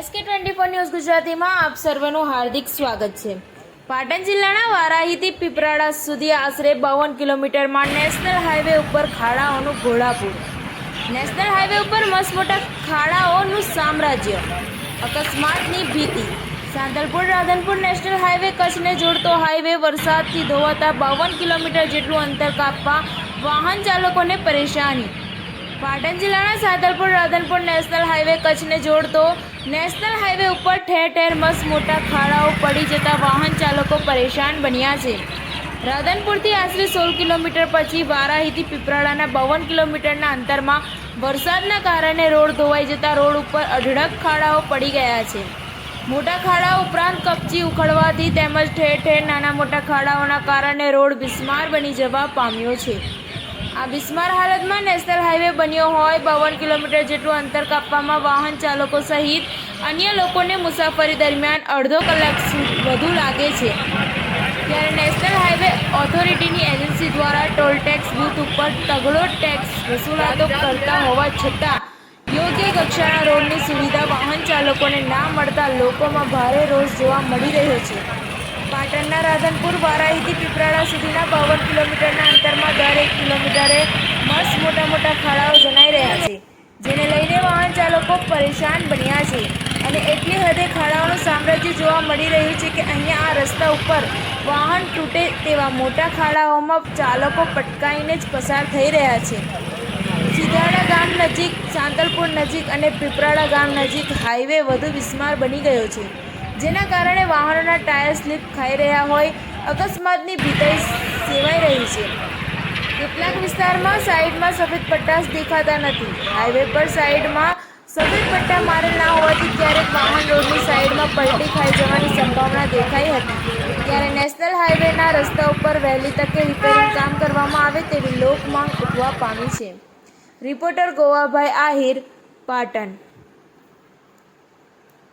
SK twenty four news ગુજરાતીમાં આપ સર્વનું હાર્દિક સ્વાગત છે. પાટણ જિલ્લાના વારાહીથી પીપરાડા સુધી આશરે બાવન કિલોમીટરમાં નેશનલ હાઈવે ઉપર ખાડાઓનું ઘોડાપુર નેશનલ હાઈવે ઉપર મસમોટા ખાડાઓનું સામ્રાજ્ય. અકસ્માતની ભીતિ. સાંતલપુર, રાધનપુર નેશનલ હાઈવે કચ્છને જોડતો હાઈવે વરસાદથી ધોવાતા બાવન કિલોમીટર જેટલું અંતર કાપવા વાહન ચાલકોને પરેશાની. પાટણ જિલ્લાના સાદલપુર રાધનપુર નેશનલ હાઈવે કચ્છને જોડતો નેશનલ હાઈવે ઉપર ઠેર ઠેર મસ્ત મોટા ખાડાઓ પડી જતા વાહન ચાલકો પરેશાન બન્યા છે. રાધનપુરથી આશરે સોળ કિલોમીટર પછી વારાહીથી પીપરાળાના બાવન કિલોમીટરના અંતરમાં વરસાદના કારણે રોડ ધોવાઈ જતા રોડ ઉપર અઢળક ખાડાઓ પડી ગયા છે. મોટા ખાડા ઉપરાંત કપચી ઉખડવાથી તેમજ ઠેર ઠેર નાના મોટા ખાડાઓના કારણે રોડ બિસ્માર બની જવા પામ્યો છે. આ બિસ્માર હાલતમાં નેશનલ હાઈવે બન્યો હોય, બાવન કિલોમીટર જેટલું અંતર કાપવામાં વાહન ચાલકો સહિત અન્ય લોકોને મુસાફરી દરમિયાન અડધો કલાક વધુ લાગે છે. ત્યારે નેશનલ હાઈવે ઓથોરિટીની એજન્સી દ્વારા ટોલ ટેક્સ બૂથ ઉપર તગડો ટેક્સ વસૂલાતો કરતા હોવા છતાં યોગ્ય કક્ષાના રોડની સુવિધા વાહન ચાલકોને ના મળતા લોકોમાં ભારે રોષ જોવા મળી રહ્યો છે. પાટણના રાધનપુર વારાહીથી પીપરાળા સુધીના બાવન કિલોમીટરના અંતરમાં દરેક કિલોમીટરે મસ્ત મોટા મોટા ખાડાઓ જણાઈ રહ્યા છે, જેને લઈને વાહન ચાલકો પરેશાન બન્યા છે. અને એટલી હદે ખાડાઓનું સામ્રાજ્ય જોવા મળી રહ્યું છે કે અહીંયા આ રસ્તા ઉપર વાહન તૂટે તેવા મોટા ખાડાઓમાં ચાલકો પટકાઈને જ પસાર થઈ રહ્યા છે. સિધાડા ગામ નજીક, સાંતલપુર નજીક અને પીપરાળા ગામ નજીક હાઈવે વધુ વિસ્માર બની ગયો છે. જેના કારણે વાહનોના ટાયર સ્લીપ ખાઈ રહ્યા હોય, અકસ્માતની ભીતાઈ સેવાઈ રહી છે. કેટલાક વિસ્તારમાં સાઈડમાં સફેદ પટ્ટા દેખાતા નથી. હાઈવે પર સાઈડમાં સફેદ પટ્ટા મારેલ ના હોવાથી ક્યારેક વાહન રોડની સાઈડમાં પલટી ખાઈ જવાની સંભાવના દેખાઈ હતી. ત્યારે નેશનલ હાઈવેના રસ્તા ઉપર વહેલી તકે રિપેરિંગ કામ કરવામાં આવે તેવી લોકમાંગ ઉઠવા પામી છે. રિપોર્ટર ગોવાભાઈ આહિર, પાટણ.